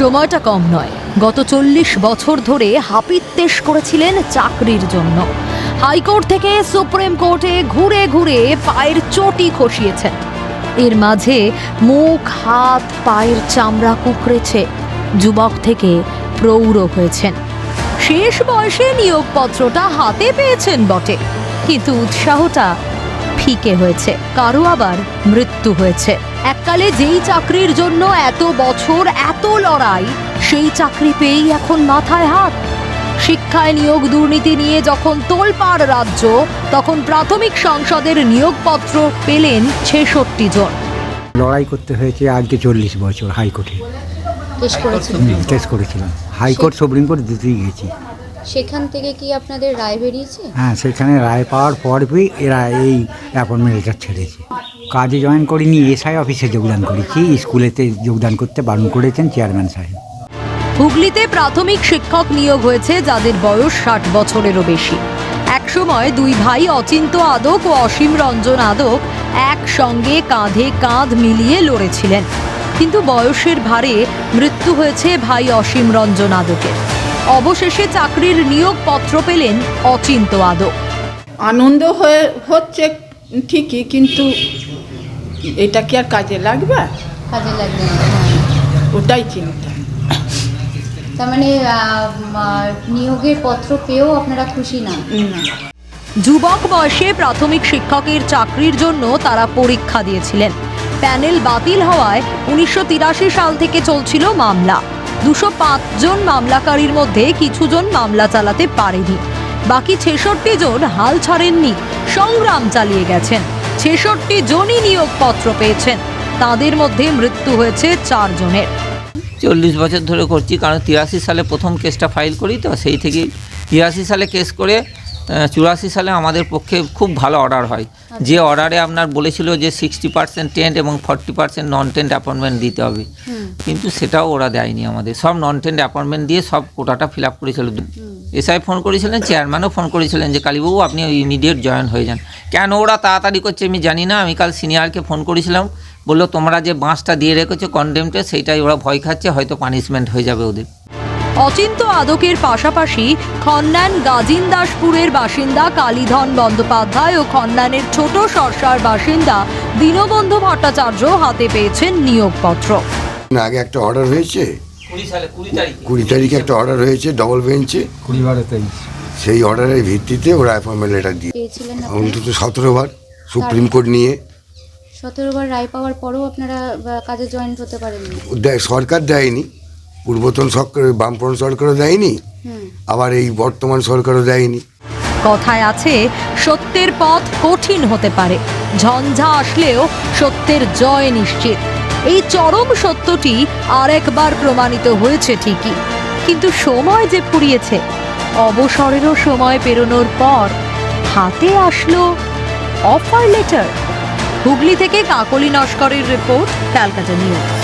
সময়টা কম নয়। গত চল্লিশ বছর ধরে হাপিত্তেশ করেছিলেন চাকরির জন্য। হাইকোর্ট থেকে সুপ্রিম কোর্টে ঘুরে ঘুরে পায়ের চটি খসিয়েছেন। এর মাঝে মুখ, হাত, পায়ের চামড়া কুকড়েছে। যুবক থেকে প্রৌঢ় হয়েছেন। শেষ বয়সে নিয়োগপত্রটা হাতে পেয়েছেন বটে। কিন্তু উৎসাহটা ফিকে হয়েছে কারও আবার মৃত্যু হয়েছে। এককালে যেই চাকরির জন্য এত বছর এত লড়াই সেই চাকরি পেয়েই এখন মাথায় হাত। শিক্ষায় নিয়োগ দুর্নীতি নিয়ে যখন তোলপাড় রাজ্য তখন প্রাথমিক সংসদের নিয়োগপত্র পেলেন ছেষট্টি জন। লড়াই করতে হয়েছে আজকে চল্লিশ বছর হাইকোর্টে। টেস্ট করেছিলাম। হাইকোর্ট সুপ্রিম কোর্ট দিতেই গেছি সেখান থেকে কি আপনাদের রায় বেরিয়েছে? হ্যাঁ সেখানে রায় পাওয়ার পরই এরা এই অ্যাপয়েন্টমেন্ট লেটার ছেড়েছে। কাজে জয়েন করিনি এসআই অফিসে যোগদান করেছি স্কুলেতে যোগদান করতে বারণ করেছেন চেয়ারম্যান সাহেব। হুগলিতে প্রাথমিক শিক্ষক নিয়োগ হয়েছে যাদের বয়স ষাট বছরেরও বেশি। একসময় দুই ভাই অচিন্ত আদক ও অসীম রঞ্জন আদক একসঙ্গে কাঁধে কাঁধ মিলিয়ে লড়েছিলেন। কিন্তু বয়সের ভারে মৃত্যু হয়েছে ভাই অসীম রঞ্জন আদকের। অবশেষে চাকরির নিয়োগপত্র পেলেন অচিন্ত আদক। আনন্দ হয়ে হচ্ছে ঠিকই কিন্তু এটা কি আর কাজে লাগবে? কাজে লাগবে হ্যাঁ। ওটাই চিন্তা। তার মানে নিয়োগের পত্র পেয়েও আপনারা খুশি না? না। যুবক বয়সে প্রাথমিক শিক্ষকের চাকরির জন্য তারা পরীক্ষা দিয়েছিলেন। প্যানেল বাতিল হওয়ায় উনিশশো তিরাশি সাল থেকে চলছিল মামলা। দুশো জন মামলাকারীর মধ্যে কিছুজন মামলা চালাতে পারেনি। বাকি ছেষট্টি জন হাল ছাড়েননি, সংগ্রাম চালিয়ে গেছেন। ছেষট্টি জনই নিয়োগপত্র পেয়েছেন। তাদের মধ্যে মৃত্যু হয়েছে চারজনের। চল্লিশ বছর ধরে করছি, কারণ তিরাশি সালে প্রথম কেসটা ফাইল করি তো, সেই থেকেই তিরাশি সালে কেস করে চুরাশি সালে আমাদের পক্ষে খুব ভালো অর্ডার হয়। যে অর্ডারে আপনার বলেছিল যে সিক্সটি পার্সেন্ট টেন্ট এবং forty percent non tent appointment দিতে হবে। কিন্তু সেটাও ওরা দেয়নি আমাদের। সব নন টেন্ট অ্যাপয়েন্টমেন্ট দিয়ে সব কোটাটা ফিল আপ করেছিল এসআই ফোন করেছিলেন চেয়ারম্যানও ফোন করেছিলেন যে কালীবাবু আপনি ইমিডিয়েট জয়েন হয়ে যান। কেন ওরা তাড়াতাড়ি করছে আমি জানি না। আমি কাল সিনিয়রকে ফোন করেছিলাম। বলল তোমরা যে বাঁশটা দিয়ে রেখেছো কন্ডেমটে সেইটাই ওরা ভয় খাচ্ছে হয়তো পানিশমেন্ট হয়ে যাবে ওদের। অচিন্ত আদকের পাশাপাশি খন্নান গাজিনদাসপুরের বাসিন্দা কালীধন বন্দ্যোপাধ্যায় ও খন্নানের ছোট সরসার বাসিন্দা দীনবন্ধু ভট্টাচার্য হাতে পেয়েছেন নিয়োগপত্র। আগে একটা অর্ডার হয়েছে। কুড়ি তারিখ। একটা অর্ডার হয়েছে ডবল বেঞ্চে কুড়ি বারো তেইশ। সেই অর্ডারের ভিত্তিতে ওরা অ্যাপয়েন্টমেন্ট লেটার দিয়ে। অন্তত সতেরো বার সুপ্রিম কোর্ট নিয়ে। সতেরো বার রায় পাওয়ার পরেও আপনারা কাজে জয়েন হতে পারেন দেয় সরকার দেয়নি। পূর্বতন সরকার বামফ্রন্ট সরকারও দেয়নি আবার এই বর্তমান সরকারও দেয়নি। কথায় আছে সত্যের পথ কঠিন হতে পারে। ঝঞ্ঝা আসলেও সত্যের জয় নিশ্চিত। এই চরম সত্যটি আরেকবার প্রমাণিত হয়েছে ঠিকই। কিন্তু সময় যে ফুরিয়েছে অবসরেরও সময় পেরোনোর পর হাতে আসলো অফার লেটার হুগলি থেকে কাকলি নস্করের রিপোর্ট ক্যালকাটা নিউজ